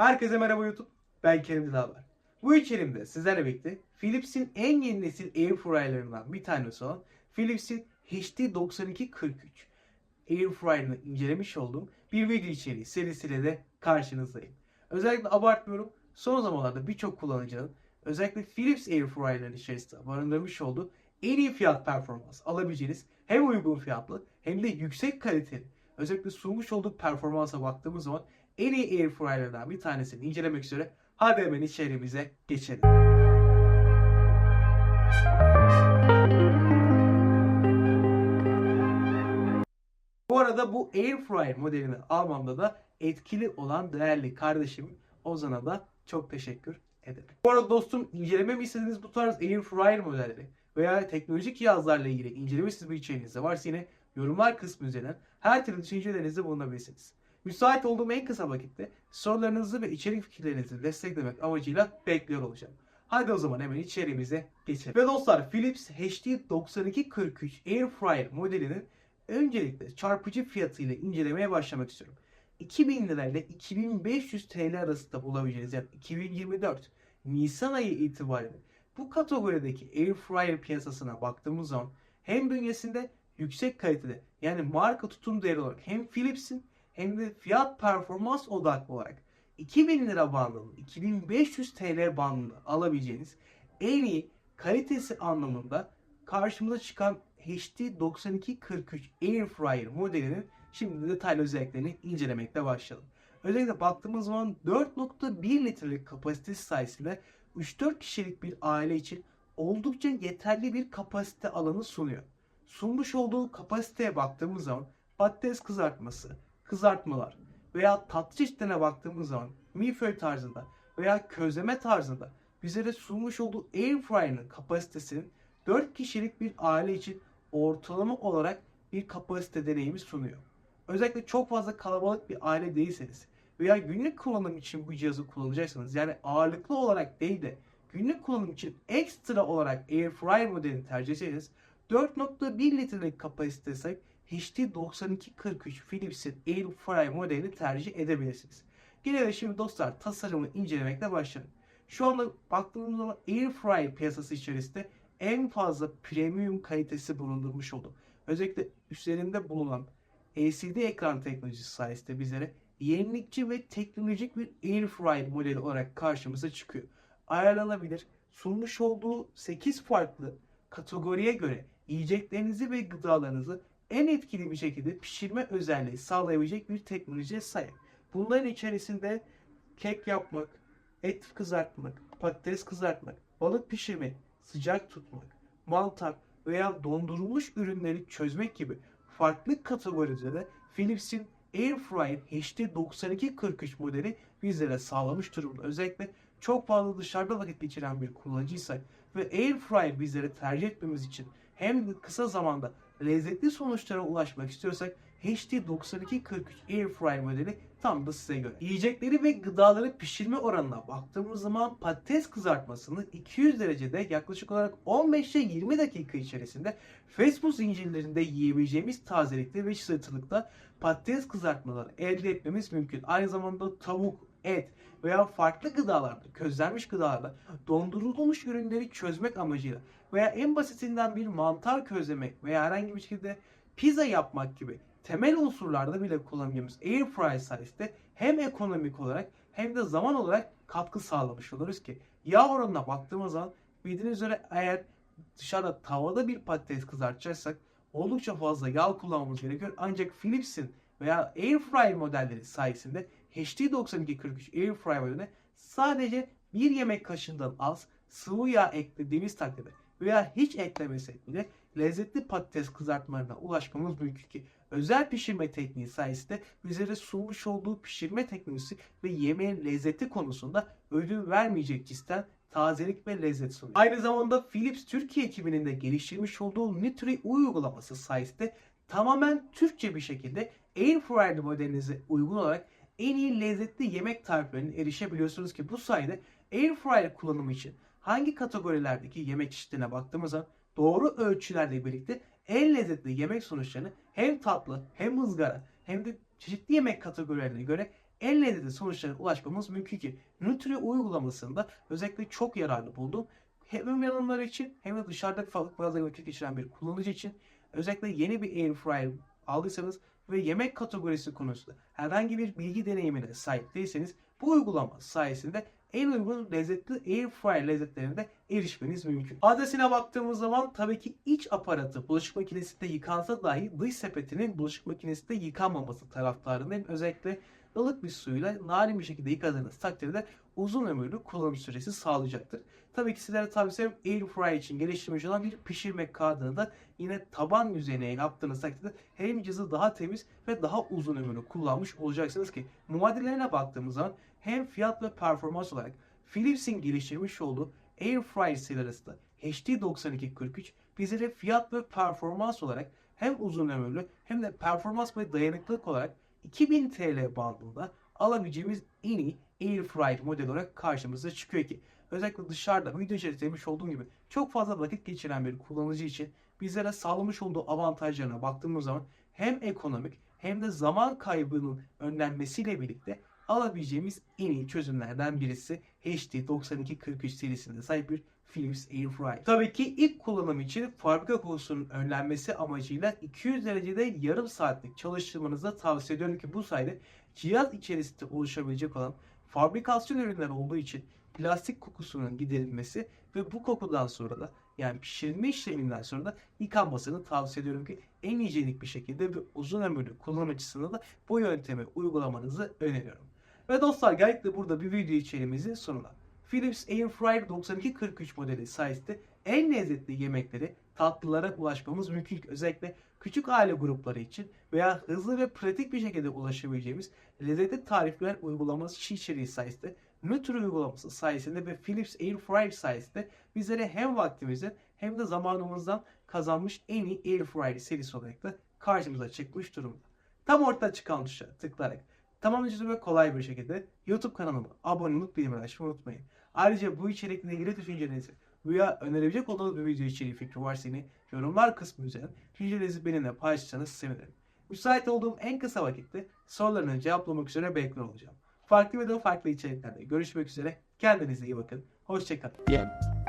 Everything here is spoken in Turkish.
Herkese merhaba YouTube. Ben Kerim Dilaver. Bu içerimde sizlerle birlikte Philips'in en yeni nesil air fryer'larından bir tanesi olan Philips'in HD9243 air fryer'ını incelemiş olduğum bir video içeriği serisiyle de karşınızdayım. Özellikle abartmıyorum. Son zamanlarda birçok kullanıcının özellikle Philips air fryer'ların içerisinde barındırmış olduğu en iyi fiyat performans alabileceğiniz hem uygun fiyatlı hem de yüksek kaliteli özellikle sunmuş olduğu performansa baktığımız zaman en iyi air bir tanesini incelemek üzere hadi hemen içeriğimize geçelim. Bu arada bu air fryer modelini almamda da etkili olan değerli kardeşim Ozan'a da çok teşekkür ederim. Bu arada dostum incelememi istediğiniz bu tarz air fryer modelleri veya teknolojik cihazlarla ilgili incelemesiz bir içeriğiniz varsa yine yorumlar kısmı üzerinden her türlü düşüncelerinizde bulunabilirsiniz. Müsait olduğum en kısa vakitte sorularınızı ve içerik fikirlerinizi desteklemek amacıyla bekliyor olacağım. Hadi o zaman hemen içeriğimize geçelim. Ve dostlar Philips HD9243 Air Fryer modelinin öncelikle çarpıcı fiyatıyla incelemeye başlamak istiyorum. 2000 lirayla 2500 TL arasında bulabileceğiniz yani 2024 Nisan ayı itibariyle bu kategorideki Air Fryer piyasasına baktığımız zaman hem bünyesinde yüksek kalitede yani marka tutum değeri olarak hem Philips'in hem de fiyat performans odaklı olarak 2000 lira bandında 2500 TL bandında alabileceğiniz en iyi kalitesi anlamında karşımıza çıkan HD9243 Air Fryer modelinin şimdi detaylı özelliklerini incelemekle başlayalım. Özellikle baktığımız zaman 4.1 litrelik kapasitesi sayesinde 3-4 kişilik bir aile için oldukça yeterli bir kapasite alanı sunuyor. Sunmuş olduğu kapasiteye baktığımız zaman patates kızartması, kızartmalar veya tatlı çeşitlerine baktığımız zaman milföy tarzında veya közleme tarzında bizlere sunmuş olduğu air fryer'ın kapasitesinin 4 kişilik bir aile için ortalama olarak bir kapasite deneyimi sunuyor. Özellikle çok fazla kalabalık bir aile değilseniz veya günlük kullanım için bu cihazı kullanacaksanız yani ağırlıklı olarak değil de günlük kullanım için ekstra olarak air fryer modelini tercih etseniz 4.1 litrelik kapasiteye sahip HD9243 Philips'in Air Fryer modelini tercih edebilirsiniz. Gelelim şimdi dostlar tasarımı incelemekle başlayalım. Şu anda baktığımız zaman Air Fryer piyasası içerisinde en fazla premium kalitesi bulundurmuş oldu. Özellikle üzerinde bulunan LCD ekran teknolojisi sayesinde bizlere yenilikçi ve teknolojik bir Air Fryer modeli olarak karşımıza çıkıyor. Ayarlanabilir, sunmuş olduğu 8 farklı kategoriye göre yiyeceklerinizi ve gıdalarınızı en etkili bir şekilde pişirme özelliği sağlayabilecek bir teknolojiye sahip. Bunların içerisinde kek yapmak, et kızartmak, patates kızartmak, balık pişirmek, sıcak tutmak, mantar veya dondurulmuş ürünleri çözmek gibi farklı kategorilerde Philips'in Airfryer HD9243 modeli bizlere sağlamış durumda. Özellikle çok fazla dışarıda vakit geçiren bir kullanıcıysak ve Airfryer bizlere tercih etmemiz için hem kısa zamanda lezzetli sonuçlara ulaşmak istiyorsak HD9243 Airfryer modeli tam da size göre. Yiyecekleri ve gıdaları pişirme oranına baktığımız zaman patates kızartmasını 200 derecede yaklaşık olarak 15 ile 20 dakika içerisinde fast food zincirlerinde yiyebileceğimiz tazelikte ve çıtırtılıkta patates kızartmaları elde etmemiz mümkün. Aynı zamanda tavuk, et veya farklı gıdalarda, közlenmiş gıdalarda dondurulmuş ürünleri çözmek amacıyla veya en basitinden bir mantar közlemek veya herhangi bir şekilde pizza yapmak gibi temel unsurlarda bile kullanabileceğimiz air fryer sayesinde hem ekonomik olarak hem de zaman olarak katkı sağlamış oluruz ki yağ oranına baktığımız zaman bildiğiniz üzere eğer dışarıda tavada bir patates kızartacaksak oldukça fazla yağ kullanmamız gerekiyor. Ancak Philips'in veya air fryer modelleri sayesinde HD9243 air fryer modeline sadece bir yemek kaşığından az sıvı yağ eklediğimiz takdirde veya hiç eklemesek bile lezzetli patates kızartmalarına ulaşmamız mümkün ki özel pişirme tekniği sayesinde bizlere sunmuş olduğu pişirme teknolojisi ve yemeğin lezzeti konusunda ödün vermeyecek cinsten tazelik ve lezzet sunuyor. Aynı zamanda Philips Türkiye ekibinin de geliştirmiş olduğu Nutri uygulaması sayesinde tamamen Türkçe bir şekilde Air Fryer modelinize uygun olarak en iyi lezzetli yemek tariflerine erişebiliyorsunuz ki bu sayede Air Fryer kullanımı için hangi kategorilerdeki yemek çeşitlerine baktığımızda doğru ölçülerle birlikte en lezzetli yemek sonuçlarını hem tatlı hem ızgara hem de çeşitli yemek kategorilerine göre en lezzetli sonuçlara ulaşmamız mümkün ki Nutri uygulamasında özellikle çok yararlı buldum. Hem yanımlar için hem de dışarıda fazla vakit geçiren bir kullanıcı için özellikle yeni bir air fryer aldıysanız ve yemek kategorisi konusunda herhangi bir bilgi deneyimine sahip değilseniz bu uygulama sayesinde en uygun lezzetli air fryer lezzetlerine erişmeniz mümkün. Adresine baktığımız zaman tabii ki iç aparatı bulaşık makinesinde yıkansa dahi dış sepetinin bulaşık makinesinde yıkanmaması taraftarındayım. Özellikle ılık bir suyla narin bir şekilde yıkadığınız takdirde uzun ömürlü kullanım süresi sağlayacaktır. Tabii ki sizlere tavsiyem air fryer için geliştirilmiş olan bir pişirme kağıdını da yine taban yüzeyine yaptığınız takdirde hem cihazı daha temiz ve daha uzun ömürlü kullanmış olacaksınız ki muadillerine baktığımız zaman hem fiyat ve performans olarak Philips'in geliştirmiş olduğu Air Fryer seri arasında HD9243 bizlere fiyat ve performans olarak hem uzun ömürlü hem de performans ve dayanıklılık olarak 2000 TL bandında alabileceğimiz en iyi Air Fryer model olarak karşımıza çıkıyor ki özellikle dışarıda video içerisinde demiş olduğum gibi çok fazla vakit geçiren bir kullanıcı için bizlere sağlamış olduğu avantajlarına baktığımız zaman hem ekonomik hem de zaman kaybının önlenmesiyle birlikte alabileceğimiz en iyi çözümlerden birisi HD9243 serisinde sahip bir Philips Airfryer. Tabii ki ilk kullanım için fabrika kokusunun önlenmesi amacıyla 200 derecede yarım saatlik çalıştırmanızı tavsiye ediyorum ki bu sayede cihaz içerisinde oluşabilecek olan fabrikasyon ürünleri olduğu için plastik kokusunun giderilmesi ve bu kokudan sonra da yani pişirilme işleminden sonra da yıkanmasını tavsiye ediyorum ki en hijyenik bir şekilde ve uzun ömürlü kullanım açısından da bu yöntemi uygulamanızı öneriyorum. Ve dostlar geldik burada bir video içeriğimizin sonuna. Philips Airfryer 9243 modeli sayesinde en lezzetli yemekleri, tatlılara ulaşmamız mümkün. Özellikle küçük aile grupları için veya hızlı ve pratik bir şekilde ulaşabileceğimiz lezzetli tarifler uygulaması içeriği sayesinde Nutri uygulaması sayesinde ve Philips Airfryer sayesinde bizlere hem vaktimizden hem de zamanımızdan kazanmış en iyi Airfryer serisi olarak da karşımıza çıkmış durumda. Tam ortada çıkan tuşa tıklayarak tamamlayıcı ve kolay bir şekilde YouTube kanalıma abone olup unutmayın. Ayrıca bu içerikle ilgili düşüncelerinizi veya önerebilecek olduğunuz bir video içeriği fikri varsa yine yorumlar kısmı üzerinden düşüncelerinizi benimle paylaşırsanız sevinirim. Müsait olduğum en kısa vakitte sorularını cevaplamak üzere bekliyor olacağım. Farklı ve de farklı içeriklerde görüşmek üzere. Kendinize iyi bakın. Hoşçakalın. Bien.